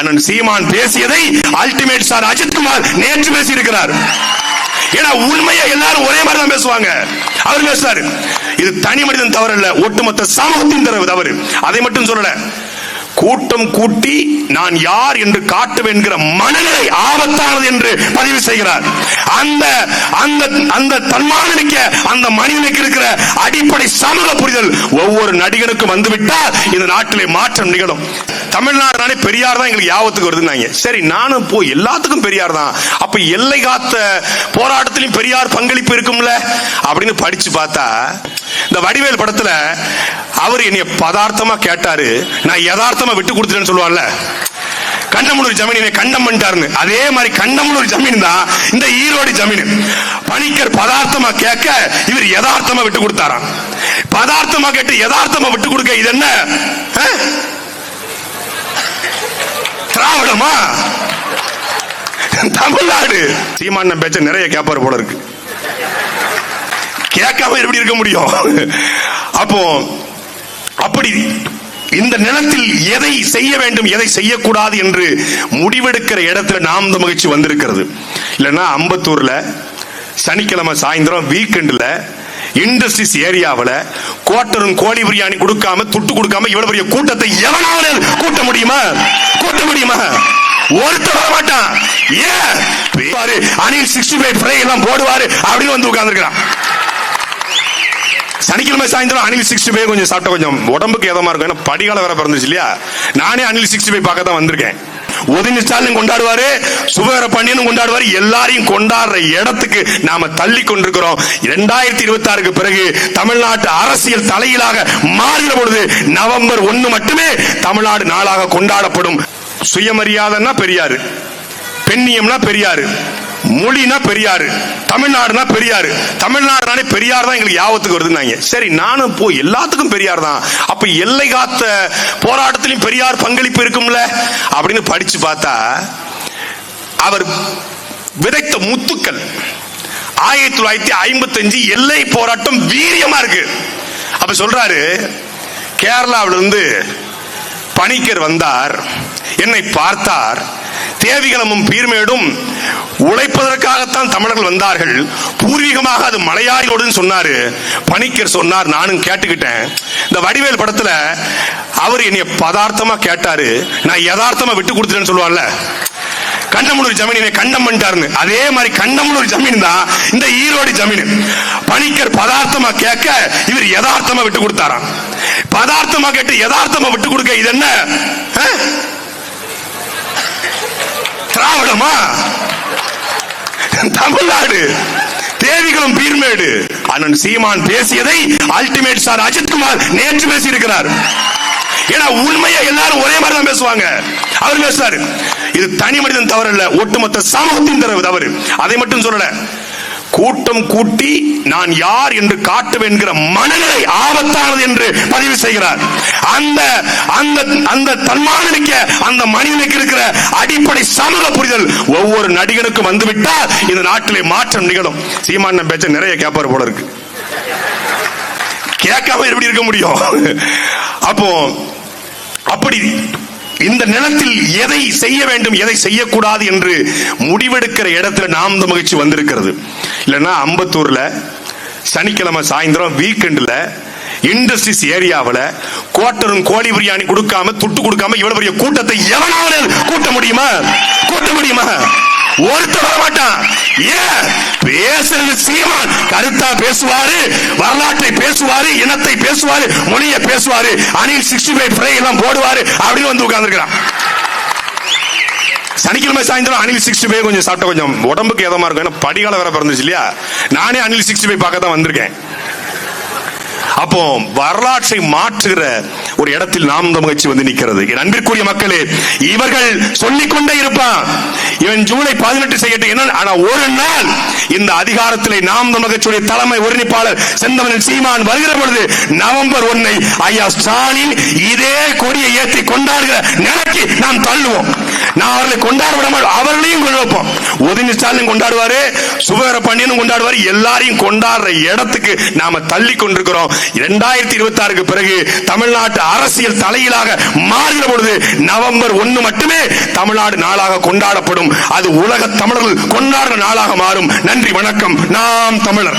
அண்ணன் சீமான் பேசியதை ultimate sir Ajithkumar நேற்று பேசியிருக்கிறார். ஏன்னா உண்மையை எல்லாரும் ஒரே மாதிரி தான் பேசுவாங்க? அவர் பேசுறாரு. இது தனி மனிதன் தவறு இல்ல ஒட்டுமொத்த சமூகத்தின் தரவு தவறு. அதை மட்டும் சொல்லல. கூட்டம் கூட்டி நான் யார் என்று காட்டுவேன்கிற மனநிலை ஆபத்தானது என்று பதிவு செய்கிறார். அந்த அந்த அந்த தன்மானமிக்க அந்த மனிதனுக்கு இருக்கிற அடிப்படை சமூக புரிதல் ஒவ்வொரு நடிகனுக்கும் வந்துவிட்டால் இந்த நாட்டிலே மாற்றம் நிகழும். தமிழ்நாடுனாலே பெரியார் தான் எங்களுக்கு யாபத்துக்கு வருதுன்னாங்க. சரி நானும் போ எல்லாத்துக்கும் பெரியார் தான். அப்ப எல்லை காத்த போராட்டத்திலும் பெரியார் பங்களிப்பு இருக்கும்ல? அப்படின்னு படிச்சு பார்த்தா இந்த வடிவேல் படத்துல அவர் என்னைய பதார்த்தமா கேட்டாரு. நான் யதார்த்தமா விட்டு கொடுத்துட்டேன்னு சொல்லுவார்ல. கண்டமனூர் ஜமீனை கண்டம் பண்ணிட்டாருன்னு. அதே மாதிரி கண்டமனூர் ஜமீன் தான் இந்த ஈரோடு ஜமீன். பணிக்கர் பதார்த்தமா கேட்க இவர் யதார்த்தமா விட்டு கொடுத்தாராம். பதார்த்தமா கேட்டு யதார்த்தமா விட்டு கொடுக்க இது என்ன? ஆ? தமிழ்நாடு. சீமான பேச்ச நிறைய கேப்பார் போல இருக்கு. கேட்காம எப்படி இருக்க முடியும்? அப்போ அப்படி இந்த நிலத்தில் எதை செய்ய வேண்டும் எதை செய்யக்கூடாது என்று முடிவெடுக்கிற இடத்துல நாம் இந்த மகிழ்ச்சி வந்திருக்கிறது. இல்லைன்னா அம்பத்தூர்ல சனிக்கிழமை சாயந்தரம் வீக்கெண்டில் இண்டஸ்ட்ரீஸ் ஏரியாவில் கோட்டரும் கோழி பிரியாணி கொடுக்காம துட்டு கொடுக்காம இவ்வளவு பெரிய கூட்டத்தை எவனாவது கூட்ட முடியுமா? கூட்ட முடியுமா? ஒருத்தர் வர மாட்டான். ஏன்? பாரு, அனில் சிக்ஸ்டி ஃபைவ் ஃப்ரை எல்லாம் போடுவாரு அப்படின்னு வந்து உட்கார்ந்துருக்கான் சனிக்கிழமை சாயந்தரம் அனில் சிக்ஸ்டி ஃபைவ் கொஞ்சம் சாப்பிட்ட கொஞ்சம் உடம்புக்கு எதமா இருக்கும் ஏன்னா படிகால வேற பிறந்துச்சு இல்லையா? நானே அனில் சிக்ஸ்டி ஃபைவ் பார்க்க தான் வந்திருக்கேன். உதயநிதி ஸ்டாலின் கொண்டாடுவாரு சுபகர பாண்டியனும் கொண்டாடுவாரு எல்லாரையும் கொண்டாடுற இடத்துக்கு நாம தள்ளி கொண்டிருக்கிறோம். இரண்டாயிரத்தி இருபத்தி ஆறுக்கு பிறகு தமிழ்நாட்டு அரசியல் தலையிலாக மாறுகிற பொழுது நவம்பர் ஒன்னு மட்டுமே தமிழ்நாடு நாளாக கொண்டாடப்படும். சுயமரியாதைன்னா பெரியாரு பெண்ணியம்னா பெரியாரு மொழினா பெரியாரு தமிழ்நாடுனா பெரியாரு. தமிழ்நாடுனாலே பெரியார் தான் எங்களுக்கு யாபத்துக்கு வருதுன்னாங்க. சரி நானும் போ எல்லாத்துக்கும் பெரியார் தான். அப்ப எல்லை காத்த போராட்டத்திலும் பெரியார் பங்களிப்பு இருக்கும்ல? அப்படின்னு படிச்சு பார்த்தா அவர் விதைத்த முத்துக்கள் ஆயிரத்தி தொள்ளாயிரத்தி ஐம்பத்தஞ்சு எல்லை போராட்டம் வீரியமா இருக்கு. அப்ப சொல்றாரு கேரளாவிலிருந்து பணிக்கர் வந்தார் என்னை பார்த்தார் தேவிகளமும் பீர்மேடும் உழைப்பதற்காகத்தான் தமிழர்கள் வந்தார்கள். பூர்வீகமாக அது மலையாளியோடுன்னு சொன்னாரு. பணிக்கர் சொன்னார். நானும் கேட்டுக்கிட்டேன். இந்த வடிவேல் படத்துல அவர் என்னைய பதார்த்தமா கேட்டாரு. நான் யதார்த்தமா விட்டு கொடுத்துட்டேன்னு சொல்லுவார்ல. கண்டமனூர் ஜமீனை கண்டம் பண்ணிட்டாருன்னு. அதே மாதிரி கண்டமனூர் ஜமீன் தான் இந்த ஈரோடு ஜமீன். பணிக்கர் பதார்த்தமா கேட்க இவர் யதார்த்தமா விட்டு கொடுத்தாராம். பதார்த்தமா கேட்டு யதார்த்தமா விட்டு கொடுக்க இது என்ன? திராவிடமா? தமிழ்நாடு. தேவிகளும் பீர்மேடு. அண்ணன் சீமான் பேசியதை அல்டிமேட் சார் அஜித்குமார் நேற்று பேசியிருக்கிறார். ஏன்னா உண்மையை எல்லாரும் ஒரே மாதிரி தான் பேசுவாங்க. அவர் பேசுறாரு இது தனி மனிதன் தவறு இல்ல ஒட்டுமொத்த சமூகத்தின் தவறு. அதை மட்டும் சொல்லல கூட்டம் கூட்டி நான் யார் என்று காட்டுவேன்கிற மனநிலை ஆபத்தானது என்று பதிவு செய்கிறார். அந்த அந்த அந்த தன்மானமிக்க அந்த மனிதனுக்கு இருக்கிற அடிப்படை சமூக புரிதல் ஒவ்வொரு நடிகனுக்கும் வந்துவிட்டால் இந்த நாட்டிலே மாற்றம் நிகழும். சீமான பேச்ச நிறைய கேப்பார் போல இருக்கு. கேட்காம எப்படி இருக்க முடியும்? அப்போ அப்படி இந்த நிலத்தில் எதை செய்ய வேண்டும் எதை செய்யக்கூடாது என்று முடிவெடுக்கிற இடத்துல நாம் இந்த மகிழ்ச்சி வந்திருக்கிறது. இல்லைன்னா அம்பத்தூர்ல சனிக்கிழமை சாயந்தரம் வீக்கெண்டில் இண்டஸ்ட்ரீஸ் ஏரியாவில் கோட்டரும் கோழி பிரியாணி கொடுக்காம துட்டு கொடுக்காம இவ்வளவு பெரிய கூட்டத்தை எவனாவது கூட்ட முடியுமா? கூட்ட முடியுமா? ஒருத்தர் வர மாட்டான் ஏன் பேசுறது சீமான். கருத்தா பேசுவாரு வரலாற்றை பேசுவாரு இனத்தை பேசுவாரு மொழியை பேசுவாரு அனில் சிக்ஸ்டி ஃபைவ் ஃப்ரை எல்லாம் போடுவாரு அப்படின்னு வந்து உட்கார்ந்துருக்கிறான். சனிக்கிழமை சாயந்தரம் அனில் சிக்ஸ்டி ஃபைவ் கொஞ்சம் சாப்பிட்ட கொஞ்சம் உடம்புக்கு எதமா இருக்கும். ஏன்னா படிகால வேற பிறந்துச்சு இல்லையா? நானே அனில் சிக்ஸ்டி ஃபைவ் பார்க்க தான் வந்திருக்கேன். அப்போ வரலாற்றை மாற்றுகிற ஒரு இடத்தில் நாம் இந்த முயற்சி வந்து நிற்கிறது. என் அன்பிற்குரிய மக்களே இவர்கள் சொல்லிக்கொண்டே இருப்பான். இவன் ஜூலை பதினெட்டு செய்யட்டும். என்ன? ஆனா ஒரு நாள் இந்த அதிகாரத்திலே நாம் தமிழகத்துடைய தலைமை ஒருங்கிணைப்பாளர் செந்தமன் சீமான் வருகிற பொழுது நவம்பர் ஒன்னை ஐயா ஸ்டாலின் இதே கொடியை ஏற்றி கொண்டாடுகிற நிலைக்கு நாம் தள்ளுவோம். நான் அவர்களை கொண்டாட விட அவர்களையும் கொண்டு வைப்போம். உதயநிதி ஸ்டாலின் கொண்டாடுவாரு சுபகர பாண்டியனும் கொண்டாடுவாரு. எல்லாரையும் கொண்டாடுற இடத்துக்கு நாம தள்ளி கொண்டிருக்கிறோம் இரண்டாயிரத்தி இருபத்தி ஆறுக்கு பிறகு தமிழ்நாட்டு அரசியல் தலையிலாக மாறுகிற பொழுது நவம்பர் ஒன்று மட்டுமே தமிழ்நாடு நாளாக கொண்டாடப்படும். அது உலக தமிழர்கள் கொண்டாடுற நாளாக மாறும். நன்றி வணக்கம். நாம் தமிழர்.